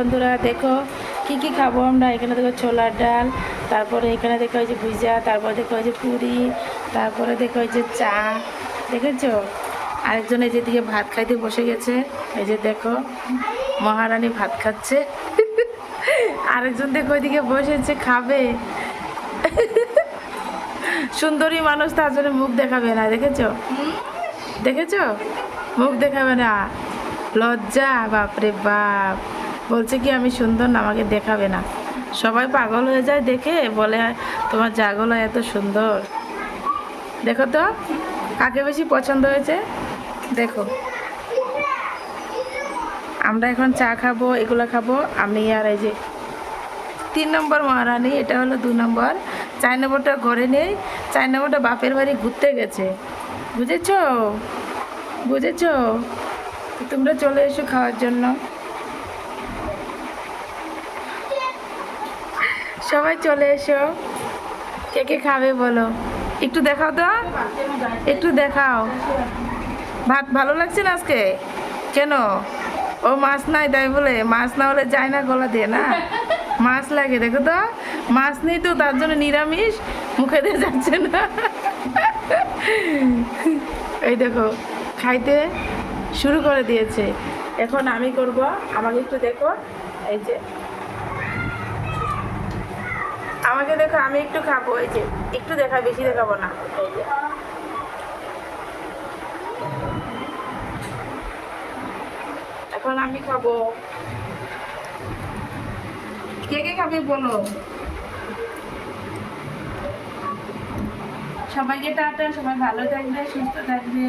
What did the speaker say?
বন্ধুরা, দেখো কি কি খাব আমরা? এখানে দেখো ছোলার ডাল, তারপরে এখানে দেখো যে ভুজা তারপরে দেখো যে পুরি, তারপরে দেখো যে চা, দেখেছ? আরেকজন এই যেদিকে ভাত খাইতে বসে গেছে। এই যে দেখো, মহারানী ভাত খাচ্ছে। আরেকজন দেখো ওইদিকে বসেছে, খাবে। সুন্দরী মানুষ তার জন্য মুখ দেখাবে না, দেখেছ? দেখেছ? মুখ দেখাবে না। লজ্জা, বাপরে বাপ। বলছে কি, আমি সুন্দর না, আমাকে দেখাবে না। সবাই পাগল হয়ে যায় দেখে, বলে, তোমার জাগলো এত সুন্দর। দেখো তো, কাকে বেশি পছন্দ হয়েছে? দেখো। আমরা এখন চা খাব, এগুলো খাব। আমি আর এই যে তিন নম্বর মহারানী, এটা হলো দু নম্বর। চার নম্বরটা ঘরে নেই, চার নম্বরটা বাপের বাড়ি ঘুরতে গেছে। বুঝেছ? বুঝেছ? তোমরা চলে এসো খাওয়ার জন্য। সবাই চলে এসো। কে কে খাবে বলো? একটু দেখাও তো। একটু দেখাও। ভাত ভালো লাগছে না আজকে? কেন? ও মাছ নাই তাই বলে। মাছ না হলে যায় না গলা দিয়ে, না? মাছ লাগে, দেখো তো। মাছ নেই তো, তার জন্য নিরামিষ। মুখে দিয়ে যাচ্ছে না। এই দেখো, খাইতে শুরু করে দিয়েছে। এখন আমি করব, আমাকে একটু দেখো। এই যে আমাকে দেখো, আমি একটু খাব, এই যে, একটু দেখা, বেশি দেখাবো না। এখন আমি খাব। কে কে খাবে বলো? সবাইকে টাটা, সবাই ভালো থাকবে, সুস্থ থাকবে।